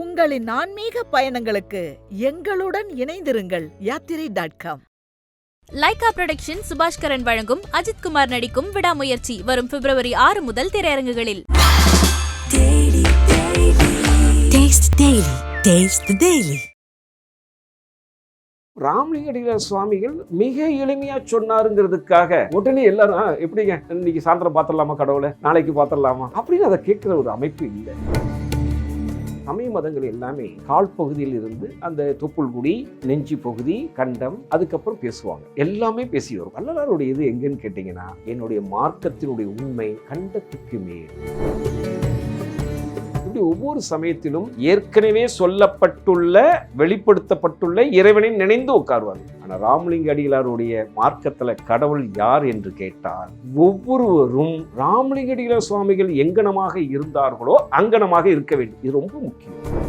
உங்களின் ஆன்மீக பயணங்களுக்கு எங்களுடன் இணைந்திருங்கள் Yathirai dot com Lyca production Subaskaran வழங்கும் அஜித் குமார் நடிக்கும் விடாமுயற்சி வரும் பிப்ரவரி ஆறு முதல் திரையரங்குகளில். Taste Daily. Taste the Daily. Ramalinga Adigalar சுவாமிகள் மிக எளிமையா சொன்னாருங்கிறதுக்காக உடனே எல்லாரும் "ஆ, எப்படிங்க? இன்னைக்கு சாயந்தரம் பார்த்துடலாமா கடவுளை? நாளைக்கு பார்த்துடலாமா? அப்படின்னு அதை கேட்கிற ஒரு அமைப்பு இல்லை. மதங்கள் எல்லாமே கால் பகுதியில் இருந்து அந்த தொப்புள்குடி நெஞ்சி பகுதி கண்டம் அதுக்கப்புறம் பேசுவாங்க. எல்லாமே பேசி வரும். வள்ளலாருடைய இது எங்கன்னு கேட்டீங்கன்னா என்னுடைய மார்க்கத்தினுடைய உண்மை கண்டத்துக்கு மேல். இப்படி ஒவ்வொரு சமயத்திலும் ஏற்கனவே சொல்லப்பட்டுள்ள வெளிப்படுத்தப்பட்டுள்ள இறைவனை நினைந்து உட்காருவாங்க ஆனால் ராமலிங்க அடிகளாருடைய மார்க்கத்தில் கடவுள் யார் என்று கேட்டால் ஒவ்வொருவரும் ராமலிங்க அடிகளார் சுவாமிகள் எங்கனமாக இருந்தார்களோ அங்கனமாக இருக்க வேண்டும். இது ரொம்ப முக்கியம்.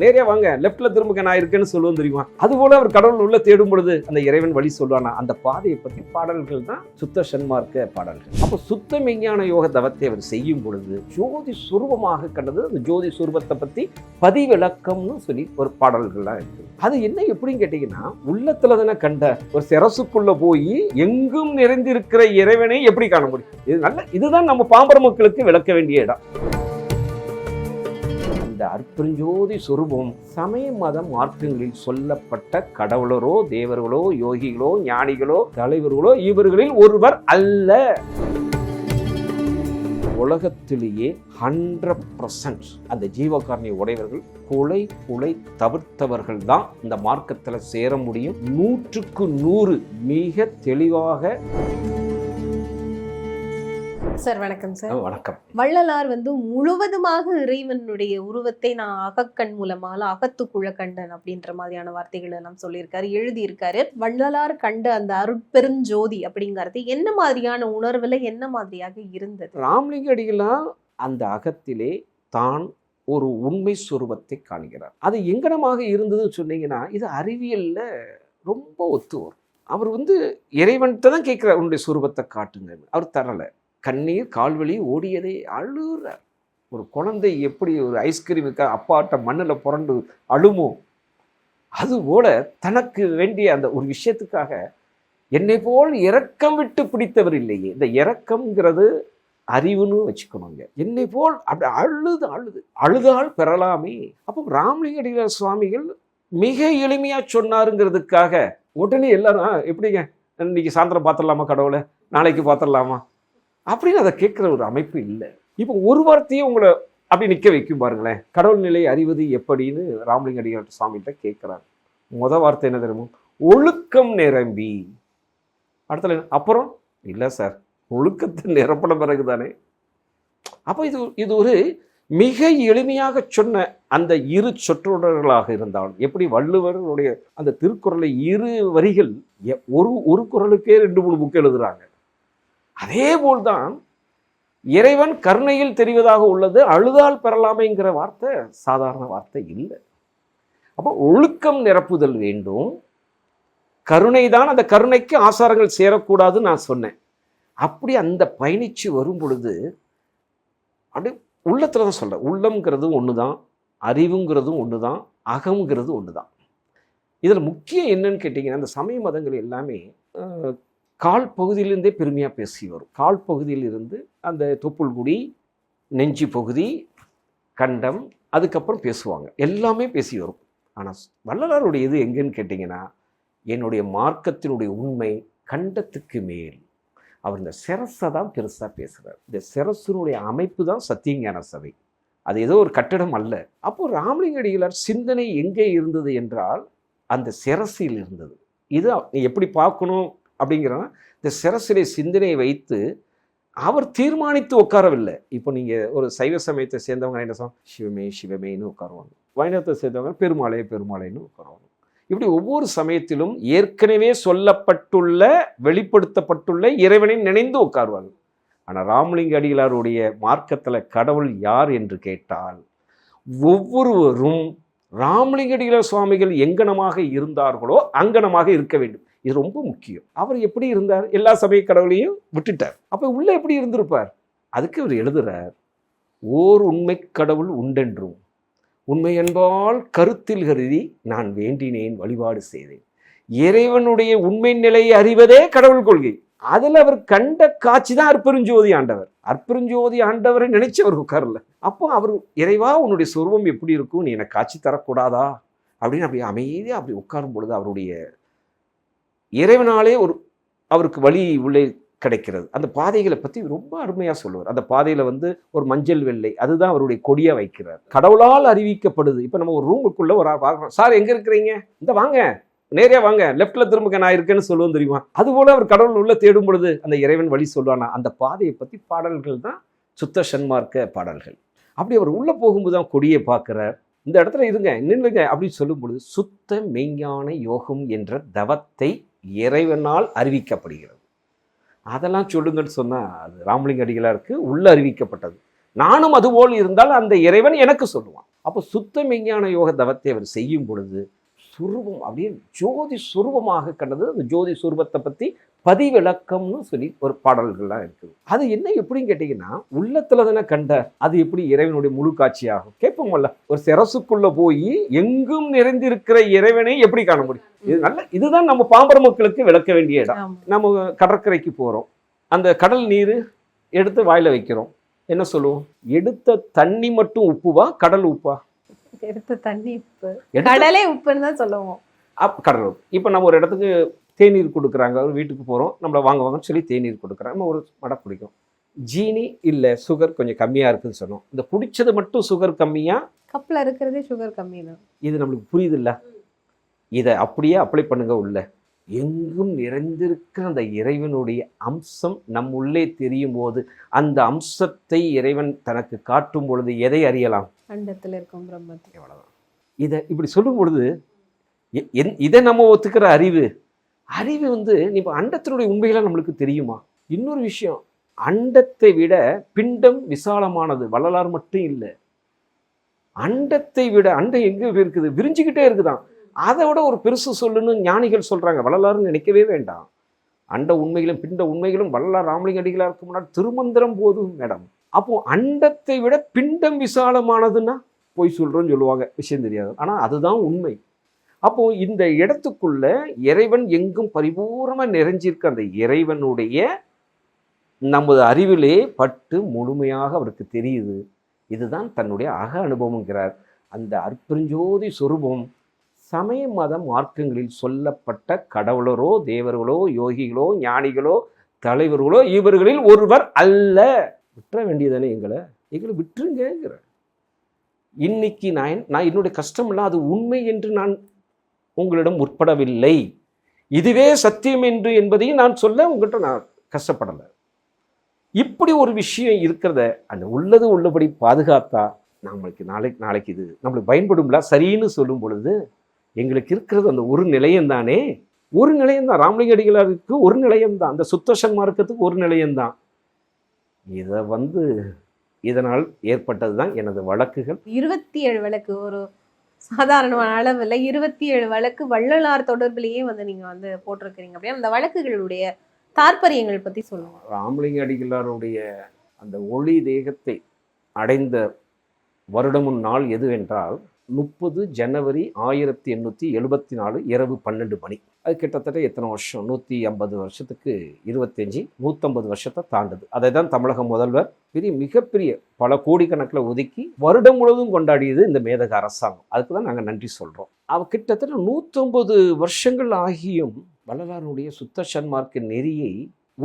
நேரே வாங்க லெஃப்ட்ல திரும்புங்க நான் இருக்கேன்னு சொல்லுவோம் தெரியுமா? அதுபோல அவர் கடவுள் உள்ள தேடும் பொழுது அந்த இறைவன் வழி சொல்லுவானா அந்த பாதையை பத்தி பாடல்கள் தான் சுத்த சன்மார்க்க பாடல்கள். அப்போ சுத்த மெய்ஞான யோக தவத்தை அவர் செய்யும் பொழுது ஜோதி சுரூபமாக கண்டது. அந்த ஜோதி சுரூபத்தை பத்தி பதிவிளக்கம்னு சொல்லி ஒரு பாடல்கள்லாம் இருக்கு. அது என்ன எப்படின்னு கேட்டீங்கன்னா உள்ளத்துல தானே கண்ட ஒரு சிரசுக்குள்ள போய் எங்கும் நிறைந்திருக்கிற இறைவனை எப்படி காண முடியும்? இது நல்ல இதுதான் நம்ம பாம்பர மக்களுக்கு விளக்க வேண்டிய இடம். இந்த அற்பஞ்சோதி சொரூபம் சமய மத மார்க்கங்களில் சொல்லப்பட்ட கடவுளரோ தேவர்களோ யோகிகளோ ஞானிகளோ தலைவர்களோ இவர்களில் ஒருவர் அல்ல. உலகத்திலேயே ஹண்ட்ரட் பர்சன்ட் அந்த ஜீவகாரணிய உடையவர்கள் கொலை கொலை தவிர்த்தவர்கள் தான் இந்த மார்க்கத்தில் சேர முடியும். நூற்றுக்கு நூறு மிக தெளிவாக சார் வணக்கம் சார். வணக்கம். வள்ளலார் வந்து முழுவதுமாக இறைவனுடைய உருவத்தை நான் அகக்கண் மூலமா இல்ல அகத்துக்குள்ள கண்டன் அப்படின்ற மாதிரியான வார்த்தைகள் எல்லாம் சொல்லியிருக்காரு எழுதியிருக்காரு. வள்ளலார் கண்ட அந்த அருட்பெருஞ்சோதி அப்படிங்கிறது என்ன மாதிரியான உணர்வுல என்ன மாதிரியாக இருந்தது? ராமலிங்க அடிகளார் அந்த அகத்திலே தான் ஒரு உண்மை சுரூபத்தை காண்கிறார். அது எங்கனமாக இருந்ததுன்னு சொன்னீங்கன்னா இது அறிவியல்ல ரொம்ப ஒத்து வரும். அவர் வந்து இறைவன்கிட்ட தான் கேட்கிறார் உன்னுடைய சுரூபத்தை காட்டுங்க அவர் தரலை. கண்ணீர் கால்வழி ஓடியதை அழுகிறார் ஒரு குழந்தை எப்படி ஒரு ஐஸ்கிரீமுக்கு அப்பாட்ட மண்ணில் புரண்டு அழுமோ? அதுபோல தனக்கு வேண்டிய அந்த ஒரு விஷயத்துக்காக என்னை போல் இரக்கம் விட்டு பிடித்தவர் இல்லையே. இந்த இரக்கம்ங்கிறது அறிவுன்னு வச்சுக்கணுங்க. என்னை போல் அப்படி அழுது அழுது அழுதால் பெறலாமே. அப்போ ராமலிங்க சுவாமிகள் மிக எளிமையாக சொன்னாருங்கிறதுக்காக உடனே எல்லாரும் எப்படிங்க? இன்னைக்கு சாயந்தரம் பார்த்துடலாமா கடவுளை? நாளைக்கு பார்த்துடலாமா? அப்படின்னு அதை கேட்குற ஒரு அமைப்பு இல்லை. இப்போ ஒரு வார்த்தையே உங்களை அப்படி நிற்க வைக்கும் பாருங்களேன். கடவுள் நிலை அறிவது எப்படின்னு ராமலிங்க அடிகளார் சுவாமிகிட்ட கேட்குறாங்க முத வார்த்தை என்ன தெரியுமோ? ஒழுக்கம் நிரம்பி. அடுத்தது அப்புறம்? இல்லை சார் ஒழுக்கத்தை நிரப்பின பிறகு தானே அப்போ இது இது ஒரு மிக எளிமையாக சொன்ன அந்த இரு சொற்றொடர்களாக இருந்தாலும் எப்படி வள்ளுவருடைய அந்த திருக்குறளை இரு வரிகள் எ- ஒரு ஒரு குறளுக்கே ரெண்டு மூணு புக் எழுதுறாங்க. அதே போல்தான் இறைவன் கருணையில் தெரிவதாக உள்ளது அழுதால் பெறலாமைங்கிற வார்த்தை சாதாரண வார்த்தை இல்லை. அப்போ ஒழுக்கம் நிரப்புதல் வேண்டும். கருணை தான் அந்த கருணைக்கு ஆசாரங்கள் சேரக்கூடாதுன்னு நான் சொன்னேன். அப்படி அந்த பயணிச்சு வரும் பொழுது அப்படி உள்ளத்தில் தான் சொல்றேன். உள்ளம்ங்கிறதும் ஒன்று தான் அறிவுங்கிறதும் ஒன்று தான் அகங்கிறது ஒன்று தான் இதில் முக்கியம் என்னன்னு கேட்டிங்கன்னா இந்த சமய மதங்கள் எல்லாமே கால் பகுதியிலிருந்தே பெருமையாக பேசி வரும். கால் பகுதியிலிருந்து அந்த தொப்புள்குடி நெஞ்சி பகுதி கண்டம் அதுக்கப்புறம் பேசுவாங்க. எல்லாமே பேசி வரும். ஆனால் வள்ளலாருடைய இது எங்கேன்னு கேட்டிங்கன்னா என்னுடைய மார்க்கத்தினுடைய உண்மை கண்டத்துக்கு மேல். அவர் இந்த சிரஸை தான் பெருசாக பேசுகிறார் இந்த சிரஸினுடைய அமைப்பு தான் சத்தியஞான சபை. அது ஏதோ ஒரு கட்டடம் அல்ல. அப்போது ராமலிங்க அடிகளார் சிந்தனை எங்கே இருந்தது என்றால் அந்த சிரசில் இருந்தது. இது எப்படி பார்க்கணும்? அப்படிங்கிறனா இந்த சிரசிலே சிந்தனையை வைத்து அவர் தீர்மானித்து உட்காரவில்லை. இப்போ நீங்கள் ஒரு சைவ சமயத்தை சேர்ந்தவங்க என்ன சொல்லுவாங்க சிவமே சிவமேன்னு உட்காருவாங்க. வைணவத்தை சேர்ந்தவங்க பெருமாளே பெருமாளேன்னு உட்காருவாங்க. இப்படி ஒவ்வொரு சமயத்திலும் ஏற்கனவே சொல்லப்பட்டுள்ள வெளிப்படுத்தப்பட்டுள்ள இறைவனை நினைந்து உட்காருவாங்க. ஆனால் ராமலிங்க அடிகளாருடைய மார்க்கத்தில் கடவுள் யார் என்று கேட்டால் ஒவ்வொருவரும் ராமலிங்க அடிகளார் சுவாமிகள் எங்கனமாக இருந்தார்களோ அங்கனமாக இருக்க வேண்டும். இது ரொம்ப முக்கியம். அவர் எப்படி இருந்தார்? எல்லா சமய கடவுளையும் விட்டுட்டார். அப்போ உள்ளே எப்படி இருந்திருப்பார்? அதுக்கு அவர் எழுதுறார் ஓர் உண்மை கடவுள் உண்டென்றும் உண்மை என்பால் கருத்தில் கருதி நான் வேண்டினேன் வழிபாடு செய்தேன். இறைவனுடைய உண்மை நிலையை அறிவதே கடவுள் கொள்கை. அதில் அவர் கண்ட காட்சி தான் அற்பெருஞ்சோதி ஆண்டவர். அற்பெருஞ்சோதி ஆண்டவரை நினைச்சு அவர் உட்காரல. அப்போ அவர் இறைவா உன்னுடைய சொருவம் எப்படி இருக்கும்? நீ எனக்கு காட்சி தரக்கூடாதா? அப்படின்னு அப்படி அமைதியாக அப்படி உட்காரும் பொழுது அவருடைய இறைவனாலே ஒரு அவருக்கு வழி உள்ளே கிடைக்கிறது. அந்த பாதைகளை பற்றி ரொம்ப அருமையாக சொல்லுவார். அந்த பாதையில் வந்து ஒரு மஞ்சள் வெள்ளை அதுதான் அவருடைய கொடியாக வைக்கிறார். கடவுளால் அறிவிக்கப்படுது. இப்போ நம்ம ஒரு ரூமுக்குள்ளே ஒரு ஆள் பார்க்குறோம் சார் எங்கே இருக்கிறீங்க? இந்த வாங்க நேரே வாங்க. லெஃப்டில் திரும்புங்க நான் இருக்கேன்னு சொல்லுவோம் தெரியுமா? அதுபோல் அவர் கடவுள் உள்ளே தேடும் பொழுது அந்த இறைவன் வழி சொல்லுவானா? அந்த பாதையை பற்றி பாடல்கள் தான் சுத்த சன்மார்க்க பாடல்கள். அப்படி அவர் உள்ளே போகும்போது தான் கொடியை பார்க்குறார். இந்த இடத்துல இருங்க நின்றுங்க அப்படின்னு சொல்லும் பொழுது சுத்த மெய்ஞான யோகம் என்ற தவத்தை இறைவனால் அறிவிக்கப்படுகிறது. அதெல்லாம் சொல்லுங்கன்னு சொன்னால் அது ராமலிங்க அடிகளாருக்கு உள்ள அறிவிக்கப்பட்டது. நானும் அதுபோல் இருந்தால் அந்த இறைவன் எனக்கு சொல்லுவான். அப்போ சுத்த விஞ்ஞான யோக தவத்தை அவர் செய்யும் பொழுது சுரூபம் அப்படியே ஜோதி சுரூபமாக கண்டது. அந்த ஜோதி சுரூபத்தை பற்றி பதிவிளக்கம்னு சொல்லி ஒரு பாடல்கள்லாம் இருக்குது. அது என்ன எப்படின்னு கேட்டிங்கன்னா உள்ளத்துல தானே கண்டார். அது எப்படி இறைவனுடைய முழு காட்சியாகும்? கேட்போம்ல ஒரு சிரசுக்குள்ள போய் எங்கும் நிறைந்திருக்கிற இறைவனை எப்படி காண முடியும்? இது நல்ல இதுதான் நம்ம பாம்பர மக்களுக்கு விளக்க வேண்டிய இடம். நம்ம கடற்கரைக்கு போகிறோம் அந்த கடல் நீர் எடுத்து வாயில வைக்கிறோம். என்ன சொல்லுவோம்? எடுத்த தண்ணி மட்டும் உப்புவா கடல் உப்பா? எடுத்த தண்ணி உப்பு. கடலே உப்புன்னு தான் சொல்லுவோம். அப் கடல் உப்பு. இப்போ நம்ம ஒரு இடத்துக்கு தேநீர் கொடுக்குறாங்க வீட்டுக்கு போகிறோம் நம்மளை வாங்க வாங்கன்னு சொல்லி தேநீர் கொடுக்குறாங்க. நம்ம ஒரு மடை குடிக்கும் ஜீனி இல்லை சுகர் கொஞ்சம் கம்மியாக இருக்குன்னு சொன்னோம். இந்த குடிச்சது மட்டும் சுகர் கம்மியாக கப்ல இருக்கிறதே சுகர் கம்மி தான் இது நம்மளுக்கு புரியுதுல்ல? இதை அப்படியே அப்ளை பண்ணுங்க உள்ள. எங்கும் நிறைந்திருக்கிற அந்த இறைவனுடைய அம்சம் நம் உள்ளே தெரியும் போது அந்த அம்சத்தை இறைவன் தனக்கு காட்டும் பொழுது எதை அறியலாம்? அண்டத்துல இருக்கும் பிரம்மத்தை. எவ்வளவுதான் இதை இப்படி சொல்லும் பொழுது இதை நம்ம ஒத்துக்கிற அறிவு அறிவு வந்து இப்போ அண்டத்தினுடைய உண்மைகளை நம்மளுக்கு தெரியுமா? இன்னொரு விஷயம் அண்டத்தை விட பிண்டம் விசாலமானது வள்ளலார் மட்டும் இல்லை. அண்டத்தை விட அண்டம் எங்க இருக்குது விரிஞ்சுக்கிட்டே இருக்குதாம் அதை விட ஒரு பெருசு சொல்லுன்னு ஞானிகள் சொல்கிறாங்க வள்ளலார்னு நினைக்கவே வேண்டாம். அண்ட உண்மைகளும் பிண்ட உண்மைகளும் வள்ளலார் ராமலிங்க அடிகளாருக்கு முன்னாடி திருமந்திரம் போதும் மேடம். அப்போ அண்டத்தை விட பிண்டம் விசாலமானதுன்னா போய் சொல்கிறோன்னு சொல்லுவாங்க. விஷயம் தெரியாது. ஆனால் அதுதான் உண்மை. அப்போ இந்த இடத்துக்குள்ள இறைவன் எங்கும் பரிபூர்ணமாக நிறைஞ்சிருக்க. அந்த இறைவனுடைய நமது அறிவிலே பட்டு முழுமையாக அவருக்கு தெரியுது. இதுதான் தன்னுடைய அக அனுபவம்ங்கிறார். அந்த அற்பெருஞ்சோதி சொரூபம் சமய மத மார்க்கங்களில் சொல்லப்பட்ட கடவுளரோ தேவர்களோ யோகிகளோ ஞானிகளோ தலைவர்களோ இவர்களில் ஒருவர் அல்ல. விட்டுற வேண்டியதானே எங்களை? எங்களை விட்டுருங்கிற இன்னைக்கு நான் நான் என்னுடைய கஷ்டம் அது உண்மை என்று நான் உங்களிடம் உட்படவில்லை இதுவே சத்தியம் என்று என்பதையும் நான் சொல்ல உங்கள்கிட்ட நான் கஷ்டப்படலை. இப்படி ஒரு விஷயம் இருக்கிறத அந்த உள்ளது உள்ளபடி பாதுகாத்தா நம்மளுக்கு நாளைக்கு நாளைக்கு இது நம்மளுக்கு பயன்படும்ல? சரின்னு சொல்லும் பொழுது எங்களுக்கு இருக்கிறது அந்த ஒரு நிலையம் தானே ஒரு நிலையம் தான் ராமலிங்க அடிகளாருக்கு ஒரு நிலையம் தான் அந்த சுத்த மார்க்கத்துக்கு ஒரு நிலையம் தான் இதை வந்து இதனால் ஏற்பட்டது தான் எனது வழக்குகள். இருபத்தி ஏழு வழக்கு ஒரு சாதாரணமான அளவில் இருபத்தி ஏழு வழக்கு வள்ளலார் தொடர்பிலேயே வந்து நீங்க வந்து போட்டிருக்கிறீங்க அப்படின்னா அந்த வழக்குகளுடைய தாற்பயங்கள் பத்தி சொல்லுங்க. ராமலிங்க அடிகளாருடைய அந்த ஒளி தேகத்தை அடைந்த வருடமும் நாள் எதுவென்றால் முப்பது ஜனவரி ஆயிரத்தி எண்ணூற்றி எழுபத்தி நாலு இரவு பன்னெண்டு மணி. அது கிட்டத்தட்ட எத்தனை வருஷம்? நூற்றி ஐம்பது வருஷத்துக்கு இருபத்தஞ்சி நூற்றம்பது வருஷத்தை தாண்டுது. அதை தான் தமிழக முதல்வர் பெரிய மிகப்பெரிய பல கோடிக்கணக்கில் ஒதுக்கி வருடம் முழுவதும் கொண்டாடியது இந்த மேதக அரசாங்கம். அதுக்கு தான் நாங்கள் நன்றி சொல்கிறோம் அவ கிட்டத்தட்ட நூற்றம்பது வருஷங்கள் ஆகியும் வள்ளலாருடைய சுத்த சன்மார்க்க நெறியை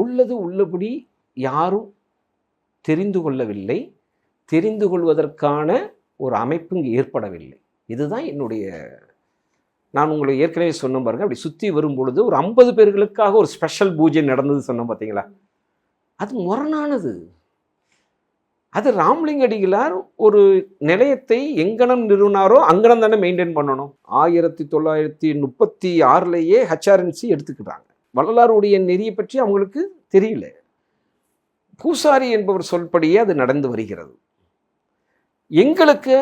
உள்ளது உள்ளபடி யாரும் தெரிந்து கொள்ளவில்லை. தெரிந்து கொள்வதற்கான ஒரு அமைப்பு இங்கே ஏற்படவில்லை. இதுதான் என்னுடைய நான் உங்களை ஏற்கனவே சொன்ன பாருங்க அப்படி சுற்றி வரும்பொழுது ஒரு ஐம்பது பேர்களுக்காக ஒரு ஸ்பெஷல் பூஜை நடந்தது சொன்னோம் பார்த்தீங்களா அது முரணானது. அது ராமலிங்க அடிகளார் ஒரு நிலையத்தை எங்கனம் நிறுவனாரோ அங்கனம் தானே மெயின்டைன் பண்ணணும். ஆயிரத்தி தொள்ளாயிரத்தி முப்பத்தி ஆறுலேயே ஹச்ஆர்என்சி எடுத்துக்கிட்டாங்க. வள்ளலாருடைய நெறியை பற்றி அவங்களுக்கு தெரியல. பூசாரி என்பவர் சொல்படியே அது நடந்து வருகிறது. எங்களுக்கு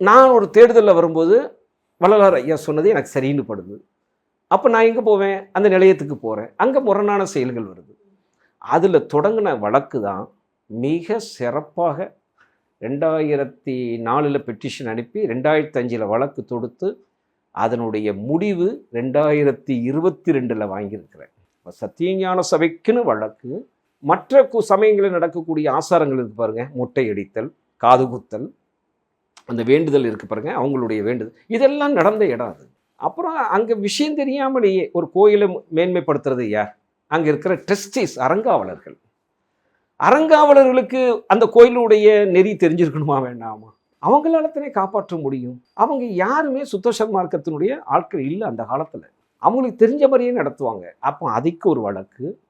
நான் ஒரு தேடுதலில் வரும்போது வள்ளலார் ஐயா சொன்னது எனக்கு சரின்னு படுது. அப்போ நான் எங்கே போவேன்? அந்த நிலையத்துக்கு போகிறேன் அங்கே முரணான செயல்கள் வருது. அதில் தொடங்கின வழக்கு தான் மிக சிறப்பாக ரெண்டாயிரத்தி நாலில் பெட்டிஷன் அனுப்பி ரெண்டாயிரத்தி அஞ்சில் வழக்கு தொடுத்து அதனுடைய முடிவு ரெண்டாயிரத்தி இருபத்தி ரெண்டில் வாங்கியிருக்கிறேன். இப்போ சத்தியஞான சபைக்குன்னு வழக்கு மற்ற கு சமயங்களில் நடக்கக்கூடிய ஆசாரங்கள் இருக்கு பாருங்கள் முட்டை அடித்தல் காதுகுத்தல் அந்த வேண்டுதல் இருக்கு பாருங்க அவங்களுடைய வேண்டுதல். இதெல்லாம் நடந்த இடம் அது. அப்புறம் அங்கே விஷயம் தெரியாமலேயே ஒரு கோயிலை மேன்மைப்படுத்துறது யார்? அங்கே இருக்கிற ட்ரஸ்டீஸ் அறங்காவலர்கள். அறங்காவலர்களுக்கு அந்த கோயிலுடைய நெறி தெரிஞ்சிருக்கணுமா வேண்டாமா? அவங்களால தானே காப்பாற்ற முடியும். அவங்க யாருமே சுத்த மார்க்கத்தினுடைய ஆட்கள் இல்லை அந்த காலத்தில். அவங்களுக்கு தெரிஞ்ச மாதிரியே நடத்துவாங்க. அப்போ அதுக்கு ஒரு வழக்கு.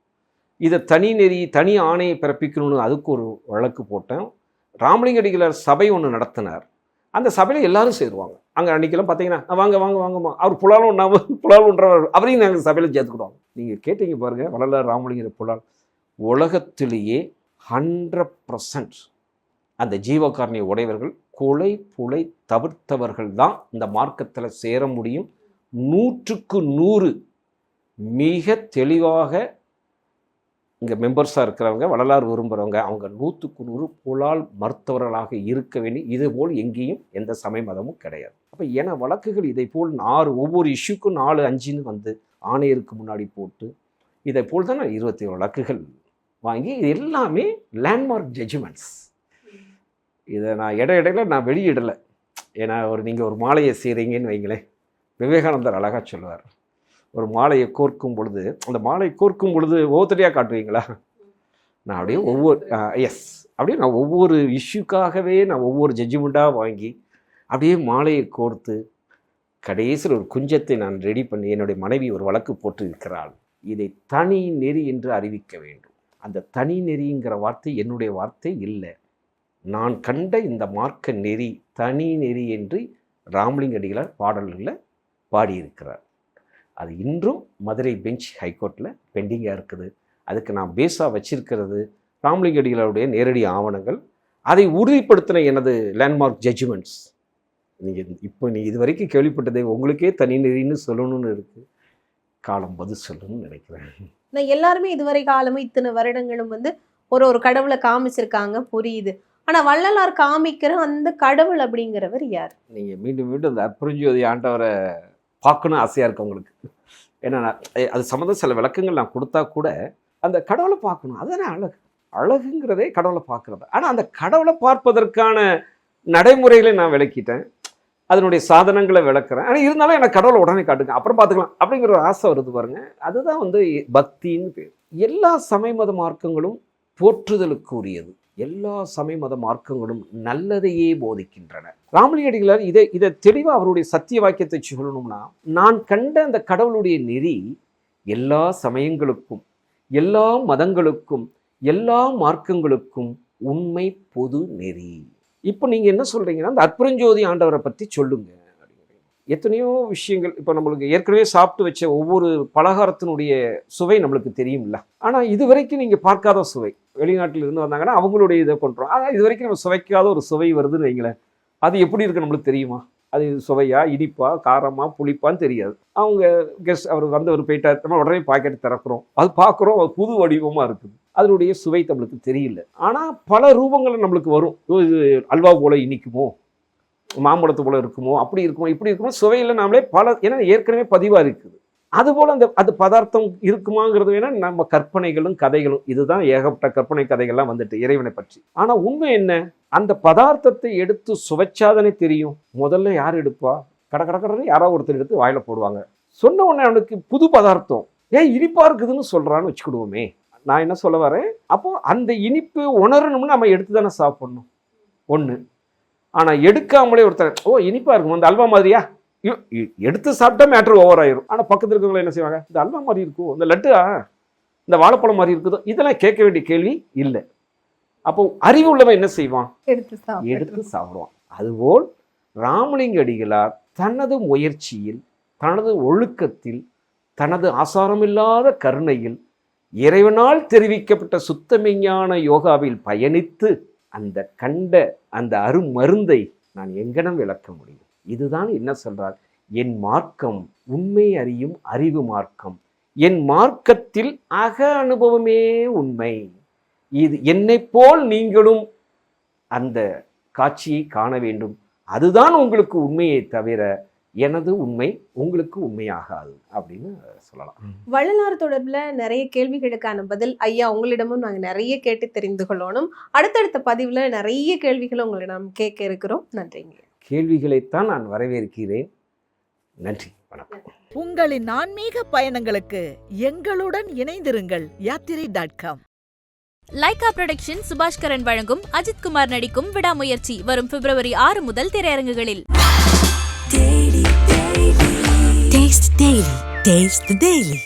இதை தனி நெறி தனி ஆணையை பிறப்பிக்கணும்னு அதுக்கு ஒரு வழக்கு போட்டேன். ராமலிங்க அடிகளார் சபை ஒன்று நடத்தினார். அந்த சபையில் எல்லாரும் சேருவாங்க. அங்கே அன்றைக்கெல்லாம் பார்த்தீங்கன்னா வாங்க வாங்க வாங்கம்மா. அவர் புலாலும் புலால் புலாலுன்றவர் அவரையும் நாங்கள் சபையில் சேர்த்துக்கிடுவோம். நீங்கள் கேட்டீங்க பாருங்கள் வள்ளலார் ராமலிங்கர் புலால் உலகத்திலேயே ஹண்ட்ரட் பர்சன்ட் அந்த ஜீவகாரணிய உடையவர்கள் கொலை புலை தவிர்த்தவர்கள் தான் இந்த மார்க்கத்தில் சேர முடியும். நூற்றுக்கு நூறு மிக தெளிவாக இங்கே மெம்பர்ஸாக இருக்கிறவங்க வள்ளலார் விரும்புகிறவங்க அவங்க நூற்றுக்கு நூறு புலால் மருத்துவர்களாக இருக்க வேண்டி இதுபோல் எங்கேயும் எந்த சமய மதமும் கிடையாது. அப்போ என வழக்குகள் இதை போல் ஆறு ஒவ்வொரு இஷ்யூக்கும் நாலு அஞ்சுன்னு வந்து ஆணையருக்கு முன்னாடி போட்டு இதை போல் தான் நான் இருபத்தி வழக்குகள் வாங்கி இது எல்லாமே லேண்ட்மார்க் ஜட்ஜ்மெண்ட்ஸ் இதை நான் இட இடையில நான் வெளியிடலை. ஏன்னா ஒரு நீங்கள் ஒரு மாலையை செய்கிறீங்கன்னு வைங்களேன். விவேகானந்தர் அழகாக சொல்லுவார். ஒரு மாலையை கோர்க்கும் பொழுது அந்த மாலையை கோர்க்கும் பொழுது ஒவ்வொருத்தரையாக காட்டுவீங்களா? நான் அப்படியே ஒவ்வொரு எஸ் அப்படியே நான் ஒவ்வொரு இஷ்யூக்காகவே நான் ஒவ்வொரு ஜட்ஜ்மெண்ட்டாக வாங்கி அப்படியே மாலையை கோர்த்து கடைசியில் ஒரு குஞ்சத்தை நான் ரெடி பண்ணி என்னுடைய மனைவி ஒரு வழக்கு போட்டிருக்கிறாள். இதை தனி நெறி என்று அறிவிக்க வேண்டும். அந்த தனி நெறிங்கிற வார்த்தை என்னுடைய வார்த்தை இல்லை. நான் கண்ட இந்த மார்க்க நெறி தனி நெறி என்று ராமலிங்க அடிகளார் பாடல்களில் பாடியிருக்கிறார். அது இன்றும் மதுரை பெஞ்ச் ஹைகோர்ட்டில் பெண்டிங்காக இருக்குது. அதுக்கு நான் பேஸாக வச்சிருக்கிறது ராமலிங்க அடிகளாருடைய நேரடி ஆவணங்கள். அதை உறுதிப்படுத்தின எனது லேண்ட்மார்க் ஜட்ஜ்மெண்ட்ஸ் நீங்கள் இப்போ நீ இது வரைக்கும் கேள்விப்பட்டதை உங்களுக்கே தனி நெறின்னு சொல்லணும்னு இருக்குது காலம் பதில் சொல்லணும்னு நினைக்கிறேன். நான் எல்லாருமே இதுவரை காலமும் இத்தனை வருடங்களும் வந்து ஒரு ஒரு கடவுளை காமிச்சிருக்காங்க புரியுது. ஆனா வள்ளலார் காமிக்கிற அந்த கடவுள் அப்படிங்கிறவர் யார்? நீங்கள் மீண்டும் மீண்டும் அந்த அற்புரிஞ்சோதி ஆண்டவரை பார்க்கணும் ஆசையாக இருக்கு உங்களுக்கு ஏன்னா அது சம்மந்தம் சில விளக்கங்கள் நான் கொடுத்தா கூட அந்த கடவுளை பார்க்கணும். அதுதானே அழகு. அழகுங்கிறதே கடவுளை பார்க்குறது. ஆனால் அந்த கடவுளை பார்ப்பதற்கான நடைமுறைகளை நான் விளக்கிட்டேன். அதனுடைய சாதனங்களை விளக்குறேன். ஆனால் இருந்தாலும் எனக்கு கடவுளை உடனே காட்டுங்க. அப்புறம் பார்த்துக்கலாம். அப்படிங்கிற ஒரு ஆசை வருது பாருங்க. அதுதான் வந்து பக்தின்னு பேர். எல்லா சமய மத மார்க்கங்களும் போற்றுதலுக்குரியது. எல்லா சமய மத மார்க்கங்களும் நல்லதையே போதிக்கின்றன. ராமலிங்கடிகளார் இதை இதை தெளிவாக அவருடைய சத்திய வாக்கியத்தை சொல்லணும்னா நான் கண்ட அந்த கடவுளுடைய நெறி எல்லா சமயங்களுக்கும் எல்லா மதங்களுக்கும் எல்லா மார்க்கங்களுக்கும் உண்மை பொது நெறி. இப்போ நீங்கள் என்ன சொல்கிறீங்கன்னா அந்த அற்புரஞ்சோதி ஆண்டவரை பற்றி சொல்லுங்கள் எத்தனையோ விஷயங்கள் இப்போ நம்மளுக்கு ஏற்கனவே சாப்பிட்டு வச்ச ஒவ்வொரு பலகாரத்தினுடைய சுவை நம்மளுக்கு தெரியும்ல. ஆனால் இது வரைக்கும் நீங்கள் பார்க்காத சுவை. வெளிநாட்டில் இருந்து வந்தாங்கன்னா அவங்களுடைய இதை பண்ணுறோம் ஆனால் இது வரைக்கும் நம்ம சுவைக்காத ஒரு சுவை வருதுன்னு வைங்களேன். அது எப்படி இருக்கு நம்மளுக்கு தெரியுமா? அது சுவையா இனிப்பா காரமா புளிப்பான்னு தெரியாது. அவங்க கெஸ்ட் அவர் வந்தவர் போயிட்டார் நம்ம உடனே பாக்கெட் திறக்கிறோம். அது பார்க்குறோம் அது புது வடிவமாக இருக்குது. அதனுடைய சுவை நம்மளுக்கு தெரியல. ஆனால் பல ரூபங்கள் நம்மளுக்கு வரும். ஓ, இது அல்வா போல இனிக்குமோ? மாம்பழத்து போல் இருக்குமோ அப்படி இருக்குமோ இப்படி இருக்குமோ சுவையில் நாமளே பல ஏன்னா ஏற்கனவே பதிவாக இருக்குது. அதுபோல் அந்த அது பதார்த்தம் இருக்குமாங்கிறது வேணா நம்ம கற்பனைகளும் கதைகளும் இதுதான் ஏகப்பட்ட கற்பனை கதைகள்லாம் வந்துட்டு இறைவனை பற்றி. ஆனால் உண்மை என்ன? அந்த பதார்த்தத்தை எடுத்து சுவைச்சாதனே தெரியும்? முதல்ல யார் எடுப்பா? கட கட கடன்னு யாரோ ஒருத்தர் எடுத்து வாயில போடுவாங்க. சொன்ன உடனே அவனுக்கு புது பதார்த்தம். ஏன் இனிப்பாக இருக்குதுன்னு சொல்கிறான்னு வச்சுக்கிடுவோமே. நான் என்ன சொல்ல வரேன்? அப்போ அந்த இனிப்பு உணரணும்னு நம்ம எடுத்து தானே சாப்பிட்ணும். ஒன்று ஆனால் எடுக்காமலே ஒருத்தர் ஓ இனிப்பா இருக்கும் அந்த அல்வா மாதிரியா? எடுத்து சாப்பிட்டா மேட்ரு ஓவர் ஆயிரும். ஆனால் பக்கத்தில் இருக்கவங்க என்ன செய்வாங்க? இந்த அல்வா மாதிரி இருக்கும் இந்த லட்டுா இந்த வாழைப்பழம் மாதிரி இருக்குதோ? இதெல்லாம் கேட்க வேண்டிய கேள்வி இல்லை. அப்போ அறிவு உள்ளவன் என்ன செய்வான்? எடுத்து எடுத்து சாப்பிடுவான். அதுபோல் ராமலிங்க அடிகளார் தனது முயற்சியில் தனது ஒழுக்கத்தில் தனது ஆசாரமில்லாத கருணையில் இறைவனால் தெரிவிக்கப்பட்ட சுத்தமெஞ்ஞான யோகாவில் பயணித்து அந்த கண்ட அந்த அருமருந்தை நான் எங்கனம் விளக்க முடியும்? இதுதான் என்ன சொல்றார்? என் மார்க்கம் உண்மை அறியும் அறிவு மார்க்கம். என் மார்க்கத்தில் அக அனுபவமே உண்மை. இது என்னைப் போல் நீங்களும் அந்த காட்சியை காண வேண்டும். அதுதான் உங்களுக்கு உண்மையை தவிர எனது உண்மை உங்களுக்கு உண்மையாகாது அப்படின்னு சொல்லலாம். வள்ளலார் தொடர்புல நிறைய கேள்விகளுக்கான பதில் ஐயா உங்களிடமும் நாங்க நிறைய கேட்டு தெரிந்து கொள்ளணும். அடுத்தடுத்த பதிவுல நிறைய கேள்விகளை உங்களிடம் கேட்க இருக்கிறோம். நன்றிங்க. கேள்விகளைத்தான் நான் வரவேற்கிறேன். நன்றி. வணக்கம். உங்களின் ஆன்மீக பயணங்களுக்கு எங்களுடன் இணைந்திருங்கள் Yathirai dot com. Lyca production Subaskaran வழங்கும் அஜித்குமார் நடிக்கும் விடாமுயற்சி வரும் பிப்ரவரி ஆறு முதல் திரையரங்குகளில். Taste the Daily. Taste the Daily.